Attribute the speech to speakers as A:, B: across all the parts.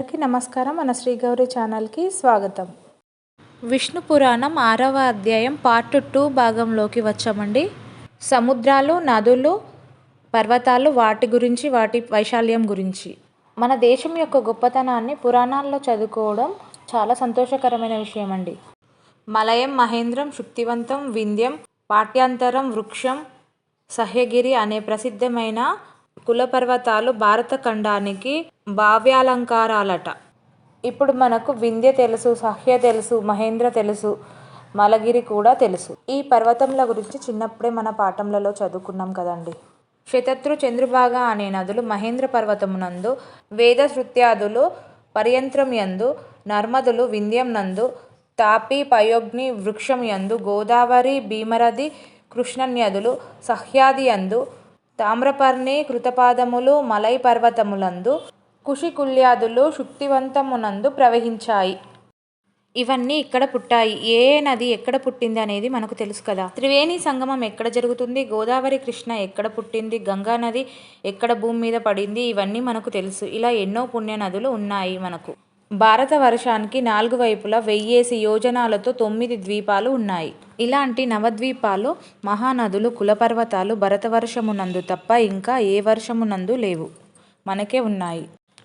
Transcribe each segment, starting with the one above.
A: అందరికీ నమస్కారం. మన శ్రీ గౌరీ ఛానల్కి స్వాగతం. విష్ణు పురాణం ఆరవ అధ్యాయం పార్ట్ టూ భాగంలోకి వచ్చామండి. సముద్రాలు నదులు పర్వతాలు వాటి గురించి వాటి వైశాల్యం గురించి. మన దేశం యొక్క గొప్పతనాన్ని పురాణాల్లో చదువుకోవడం చాలా సంతోషకరమైన విషయం అండి మలయం మహేంద్రం శుక్తివంతం వింధ్యం పాఠ్యాంతరం వృక్షం సహ్యగిరి అనే ప్రసిద్ధమైన కులపర్వతాలు భారత ఖండానికి భావ్యాలంకారాలట ఇప్పుడు మనకు వింధ్య తెలుసు సహ్య తెలుసు మహేంద్ర తెలుసు మలగిరి కూడా తెలుసు. ఈ పర్వతముల గురించి చిన్నప్పుడే మన పాఠంలలో చదువుకున్నాం కదండి. శతత్రు చంద్రుభాగ అనే నదులు మహేంద్ర పర్వతమునందు వేద శృత్యాదులు పర్యంత్రం యందు నర్మదులు వింధ్యం నందు తాపి పయోగ్ని వృక్షం యందు గోదావరి భీమరది కృష్ణన్యదులు సహ్యాది యందు తామ్రపర్ణి కృతపాదములు మలై పర్వతములందు కుషికుల్యాదులు శుక్తివంతమునందు ప్రవహించాయి. ఇవన్నీ ఇక్కడ పుట్టాయి? ఏ ఏ నది ఎక్కడ పుట్టింది అనేది మనకు తెలుసు కదా. త్రివేణి సంగమం ఎక్కడ జరుగుతుంది? గోదావరి కృష్ణ ఎక్కడ పుట్టింది? గంగా నది ఎక్కడ భూమి మీద పడింది? ఇవన్నీ మనకు తెలుసు. ఇలా ఎన్నో పుణ్య నదులు ఉన్నాయి మనకు. భారత వర్షానికి నాలుగు వైపులా వెయ్యేసి యోజనాలతో తొమ్మిది ద్వీపాలు ఉన్నాయి. ఇలాంటి నవద్వీపాలు మహానదులు కులపర్వతాలు భరతవర్షమునందు తప్ప ఇంకా ఏ వర్షమునందు లేవు. మనకే ఉన్నాయి.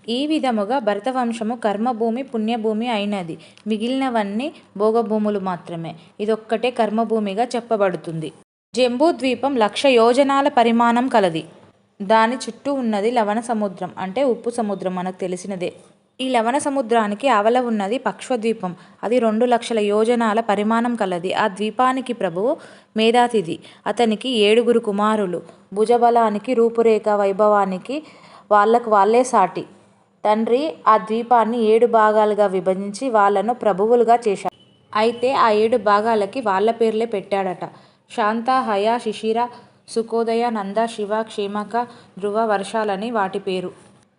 A: ఈ విధముగా భరతవంశము కర్మభూమి పుణ్యభూమి అయినది. మిగిలినవన్నీ భోగభూములు మాత్రమే. ఇదొక్కటే కర్మభూమిగా చెప్పబడుతుంది. జంబూ ద్వీపం లక్ష యోజనాల పరిమాణం కలది. దాని చుట్టూ ఉన్నది లవణ సముద్రం అంటే ఉప్పు సముద్రం మనకు తెలిసినదే. ఈ లవణ సముద్రానికి ఆవల ఉన్నది పక్ష్వద్వీపం అది రెండు లక్షల యోజనాల పరిమాణం కలది. ఆ ద్వీపానికి ప్రభువు మేధాతిథి. అతనికి ఏడుగురు కుమారులు. భుజబలానికి రూపురేఖ వైభవానికి వాళ్ళకు వాళ్ళే సాటి. తండ్రి ఆ ద్వీపాన్ని ఏడు భాగాలుగా విభజించి వాళ్ళను ప్రభువులుగా చేశాడు. అయితే ఆ ఏడు భాగాలకి వాళ్ళ పేర్లే పెట్టాడట. శాంత హయ శిశిర సుఖోదయ నంద శివ క్షేమక ధ్రువ వర్షాలని వాటి పేరు.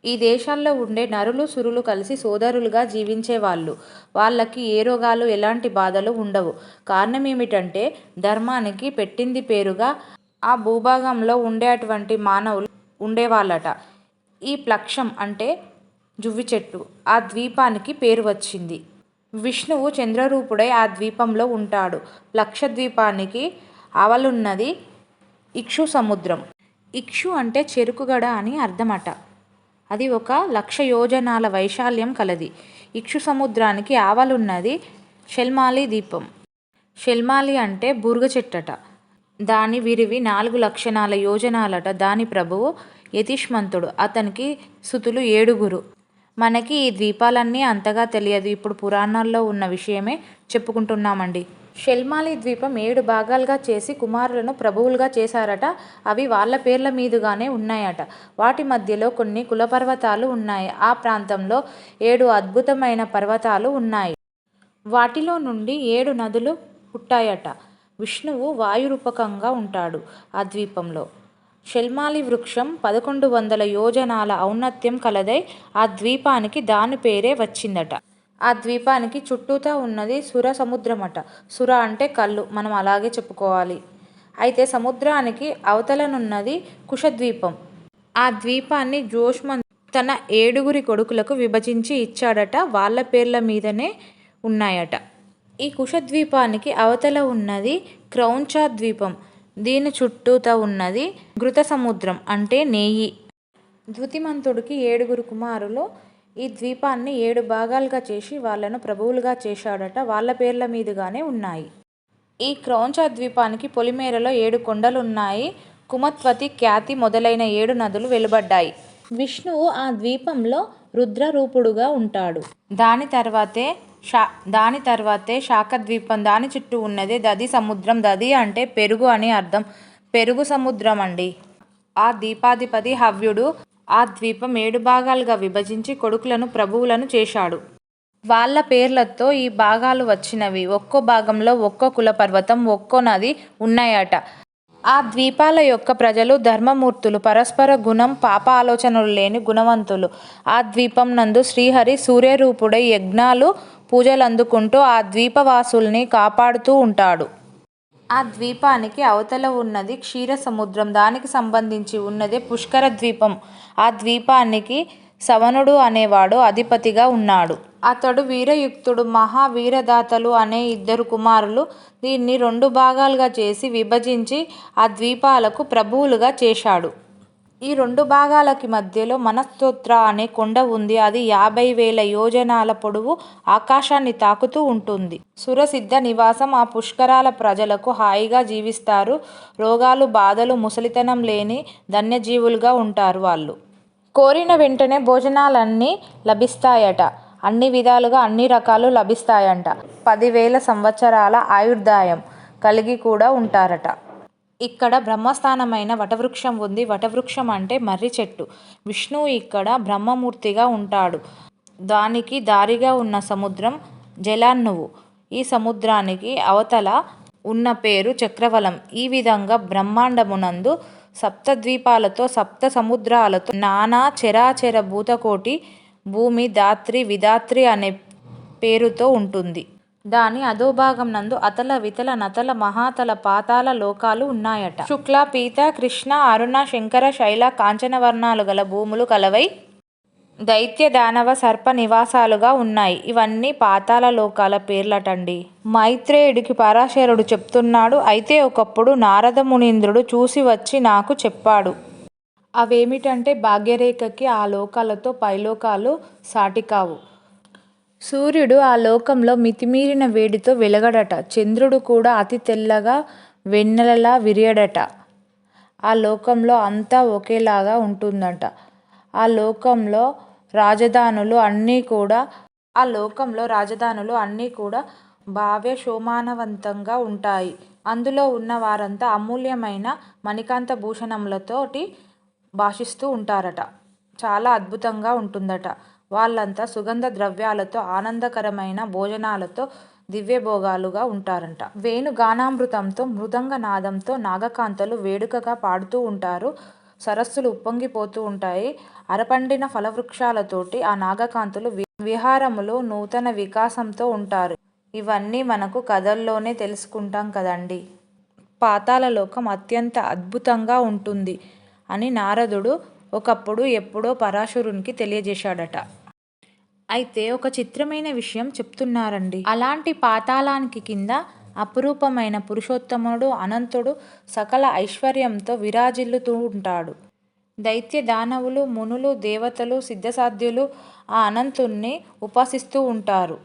A: ఈ దేశాల్లో ఉండే నరులు సురులు కలిసి సోదరులుగా జీవించేవాళ్ళు. వాళ్ళకి ఏ రోగాలు ఎలాంటి బాధలు ఉండవు. కారణం ఏమిటంటే ధర్మానికి పెట్టింది పేరుగా ఆ భూభాగంలో ఉండేటువంటి మానవులు ఉండేవాళ్ళట. ఈ ప్లక్షం అంటే జువ్వి చెట్టు. ఆ ద్వీపానికి పేరు వచ్చింది. విష్ణువు చంద్రరూపుడై ఆ ద్వీపంలో ఉంటాడు. లక్షద్వీపానికి అవలున్నది ఇక్షు సముద్రం ఇక్షు అంటే చెరుకుగడ అని అర్థమట. అది ఒక లక్ష యోజనాల వైశాల్యం కలది. ఇక్షు సముద్రానికి ఆవలున్నది షెల్మాలి ద్వీపం షెల్మాలి అంటే బూర్గ చెట్టట. దాని విరివి నాలుగు లక్షణాల యోజనాలట. దాని ప్రభువు యతిష్మంతుడు. అతనికి సుతులు ఏడుగురు. మనకి ఈ ద్వీపాలన్నీ అంతగా తెలియదు. ఇప్పుడు పురాణాల్లో ఉన్న విషయమే చెప్పుకుంటున్నామండి. షెల్మాలి ద్వీపం ఏడు భాగాలుగా చేసి కుమారులను ప్రభువులుగా చేశారట. అవి వాళ్ళ పేర్ల మీదుగానే ఉన్నాయట. వాటి మధ్యలో కొన్ని కులపర్వతాలు ఉన్నాయి. ఆ ప్రాంతంలో ఏడు అద్భుతమైన పర్వతాలు ఉన్నాయి. వాటిలో నుండి ఏడు నదులు పుట్టాయట. విష్ణువు వాయురూపకంగా ఉంటాడు ఆ ద్వీపంలో. షెల్మాలి వృక్షం పదకొండు వందల యోజనాల ఔన్నత్యం కలదై ఆ ద్వీపానికి దాని పేరే వచ్చిందట. ఆ ద్వీపానికి చుట్టూతా ఉన్నది సుర సముద్రమట. సుర అంటే కళ్ళు. మనం అలాగే చెప్పుకోవాలి. అయితే సముద్రానికి అవతలనున్నది కుషద్వీపం. ఆ ద్వీపాన్ని జోష్మన్ తన ఏడుగురి కొడుకులకు విభజించి ఇచ్చాడట. వాళ్ళ పేర్ల మీదనే ఉన్నాయట. ఈ కుషద్వీపానికి అవతల ఉన్నది క్రౌంచా ద్వీపం. దీని చుట్టూతా ఉన్నది ఘృత సముద్రం అంటే నేయి. ధృతిమంతుడికి ఏడుగురు కుమారులు ఈ ద్వీపాన్ని ఏడు భాగాలుగా చేసి వాళ్ళను ప్రభువులుగా చేశాడట వాళ్ళ పేర్ల మీదుగానే ఉన్నాయి. ఈ క్రౌంచ ద్వీపానికి పొలిమేరలో ఏడు కొండలు ఉన్నాయి కుమత్వతి ఖ్యాతి మొదలైన ఏడు నదులు వెలువడ్డాయి. విష్ణువు ఆ ద్వీపంలో రుద్రరూపుడుగా ఉంటాడు. దాని తర్వాతే షా దాని తర్వాతే శాఖద్వీపం దాని చుట్టూ ఉన్నదే దది సముద్రం. దది అంటే పెరుగు అని అర్థం. పెరుగు సముద్రం అండి ఆ దీపాధిపతి హవ్యుడు ఆ ద్వీపం ఏడు భాగాలుగా విభజించి కొడుకులను ప్రభువులను చేశాడు. వాళ్ళ పేర్లతో ఈ భాగాలు వచ్చినవి. ఒక్కో భాగంలో ఒక్కో కుల పర్వతం ఒక్కో నది ఉన్నాయట. ఆ ద్వీపాల యొక్క ప్రజలు ధర్మమూర్తులు పరస్పర గుణం పాప ఆలోచనలు లేని గుణవంతులు. ఆ ద్వీపం నందు శ్రీహరి సూర్యరూపుడై యజ్ఞాలు పూజలు అందుకుంటూ ఆ ద్వీపవాసుల్ని కాపాడుతూ ఉంటాడు. ఆ ద్వీపానికి అవతల ఉన్నది క్షీర సముద్రం దానికి సంబంధించి ఉన్నదే పుష్కర ద్వీపం ఆ ద్వీపానికి సవనుడు అనేవాడు అధిపతిగా ఉన్నాడు. అతడు వీరయుక్తుడు మహావీరదాతలు అనే ఇద్దరు కుమారులు దీన్ని రెండు భాగాలుగా చేసి విభజించి ఆ ద్వీపాలకు ప్రభువులుగా చేశాడు. ఈ రెండు భాగాలకి మధ్యలో మనస్తోత్ర అనే కొండ ఉంది. అది యాభై వేల యోజనాల పొడవు ఆకాశాన్ని తాకుతూ ఉంటుంది. సురసిద్ధ నివాసం ఆ పుష్కరాల ప్రజలకు హాయిగా జీవిస్తారు. రోగాలు బాధలు ముసలితనం లేని ధన్యజీవులుగా ఉంటారు వాళ్ళు. కోరిన వెంటనే భోజనాలన్నీ లభిస్తాయట. అన్ని విధాలుగా అన్ని రకాలు లభిస్తాయట. పదివేల సంవత్సరాల ఆయుర్దాయం కలిగి కూడా ఉంటారట. ఇక్కడ బ్రహ్మస్థానమైన వటవృక్షం ఉంది. వటవృక్షం అంటే మర్రి చెట్టు. విష్ణువు ఇక్కడ బ్రహ్మమూర్తిగా ఉంటాడు. దానికి దారిగా ఉన్న సముద్రం జలాన్నువు ఈ సముద్రానికి అవతల ఉన్న పేరు చక్రవలం. ఈ విధంగా బ్రహ్మాండమునందు సప్తద్వీపాలతో సప్త సముద్రాలతో నానా చరాచర భూతకోటి భూమి దాత్రి విధాత్రి అనే పేరుతో ఉంటుంది. దాని అధోభాగం నందు అతల వితల నతల మహాతల పాతాళ లోకాలు ఉన్నాయట. శుక్ల, పీత, కృష్ణ, అరుణ, శంకర, శైల, కాంచనవర్ణాలు గల భూములు కలవై దైత్య దానవ సర్ప నివాసాలుగా ఉన్నాయి. ఇవన్నీ పాతాల లోకాల పేర్లటండి. మైత్రేయుడికి పరాశరుడు చెప్తున్నాడు. అయితే ఒకప్పుడు నారద మునీంద్రుడు చూసి వచ్చి నాకు చెప్పాడు. అవేమిటంటే భాగ్యరేఖకి ఆ లోకాలతో పైలోకాలు సాటికావు. సూర్యుడు ఆ లోకంలో మితిమీరిన వేడితో వెలగడట. చంద్రుడు కూడా అతి తెల్లగా వెన్నెలలా విరియడట. ఆ లోకంలో అంతా ఒకేలాగా ఉంటుందట. ఆ లోకంలో రాజధానులు అన్నీ కూడా ఆ లోకంలో రాజధానులు అన్నీ కూడా భావ్య శోమానవంతంగా ఉంటాయి. అందులో ఉన్న వారంతా అమూల్యమైన మణికాంత భూషణములతోటి భాషిస్తూ ఉంటారట. చాలా అద్భుతంగా ఉంటుందట. వాళ్ళంతా సుగంధ ద్రవ్యాలతో ఆనందకరమైన భోజనాలతో దివ్యభోగాలుగా ఉంటారంట వేణు గానామృతంతో మృదంగ నాదంతో నాగకాంతలు వేడుకగా పాడుతూ ఉంటారు. సరస్సులు ఉప్పొంగిపోతూ ఉంటాయి. అరపండిన ఫలవృక్షాలతోటి ఆ నాగకాంతులు విహారములో నూతన వికాసంతో ఉంటారు. ఇవన్నీ మనకు కథల్లోనే తెలుసుకుంటాం కదండీ. పాతాళలోకం అత్యంత అద్భుతంగా ఉంటుంది అని నారదుడు ఒకప్పుడు ఎప్పుడో పరాశురునికి తెలియజేశాడట. అయితే ఒక చిత్రమైన విషయం చెప్తున్నారండి అలాంటి పాతాళానికి కింద అపురూపమైన పురుషోత్తముడు అనంతుడు సకల ఐశ్వర్యంతో విరాజిల్లుతూ ఉంటాడు. దైత్య దానవులు మునులు దేవతలు సిద్ధసాధ్యులు ఆ అనంతుణ్ణి ఉపాసిస్తూ ఉంటారు.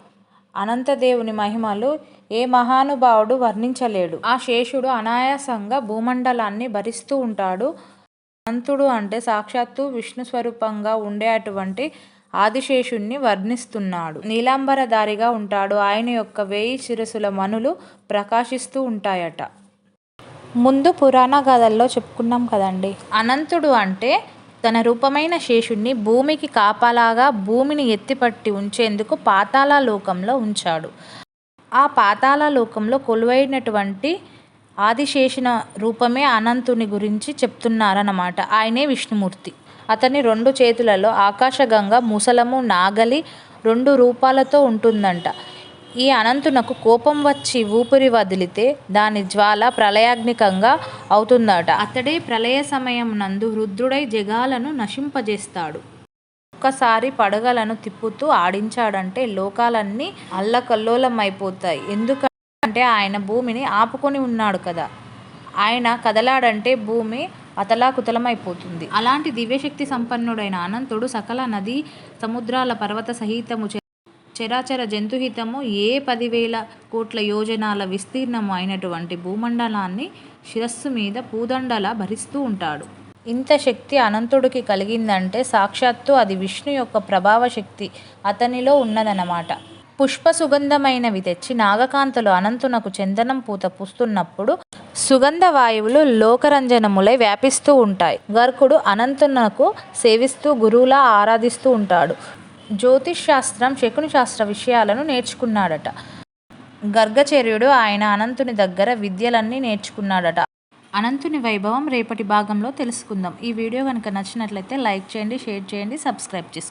A: అనంతదేవుని మహిమలు ఏ మహానుభావుడు వర్ణించలేడు. ఆ శేషుడు అనాయాసంగా భూమండలాన్ని భరిస్తూ ఉంటాడు. అనంతుడు అంటే సాక్షాత్తు విష్ణు స్వరూపంగా ఉండే అటువంటి ఆదిశేషుణ్ణి వర్ణిస్తున్నాడు. నీలాంబరధారిగా ఉంటాడు. ఆయన యొక్క వేయి శిరసుల మనులు ప్రకాశిస్తూ ఉంటాయట. ముందు పురాణ గాథల్లో చెప్పుకున్నాం కదండీ. అనంతుడు అంటే తన రూపమైన శేషుణ్ణి భూమికి కాపలాగా భూమిని ఎత్తిపట్టి ఉంచేందుకు పాతాళ లోకంలో ఉంచాడు. ఆ పాతాళ లోకంలో కొలువైనటువంటి ఆదిశేషుని రూపమే అనంతుని గురించి చెప్తున్నారన్నమాట. ఆయనే విష్ణుమూర్తి. అతని రెండు చేతులలో ఆకాశగంగ, ముసలము, నాగలి రెండు రూపాలతో ఉంటుందంట ఈ అనంతునకు కోపం వచ్చి ఊపిరి వదిలితే దాని జ్వాల ప్రళయాగ్నికంగా అవుతుందట. అతడే ప్రళయ సమయం నందు రుద్రుడై జగాలను నశింపజేస్తాడు. ఒక్కసారి పడగలను తిప్పుతూ ఆడించాడంటే లోకాలన్నీ అల్లకల్లోలమైపోతాయి. ఎందుకంటే ఆయన భూమిని ఆపుకొని ఉన్నాడు కదా. ఆయన కదలాడంటే భూమి అతలాకుతలమైపోతుంది. అలాంటి దివ్యశక్తి సంపన్నుడైన అనంతుడు సకల నదీ సముద్రాల పర్వత సహితము చరాచర జంతుహితము ఏ పదివేల కోట్ల యోజనాల విస్తీర్ణము అయినటువంటి భూమండలాన్ని శిరస్సు మీద పూదండలా భరిస్తూ ఉంటాడు. ఇంత శక్తి అనంతుడికి కలిగిందంటే సాక్షాత్తు అది విష్ణు యొక్క ప్రభావ శక్తి అతనిలో ఉన్నదన్నమాట. పుష్పసుగంధమైనవి తెచ్చి నాగకాంతలు అనంతునకు చందనం పూత పూస్తున్నప్పుడు సుగంధ వాయువులు లోకరంజనములై వ్యాపిస్తూ ఉంటాయి. గర్కుడు అనంతునకు సేవిస్తూ గురువులా ఆరాధిస్తూ ఉంటాడు. జ్యోతిష్ శాస్త్రం శకుని శాస్త్ర విషయాలను నేర్చుకున్నాడట. గర్గచర్యుడు ఆయన అనంతుని దగ్గర విద్యలన్నీ నేర్చుకున్నాడట. అనంతుని వైభవం రేపటి భాగంలో తెలుసుకుందాం. ఈ వీడియో కనుక నచ్చినట్లయితే లైక్ చేయండి, షేర్ చేయండి, సబ్స్క్రైబ్ చేసుకోండి.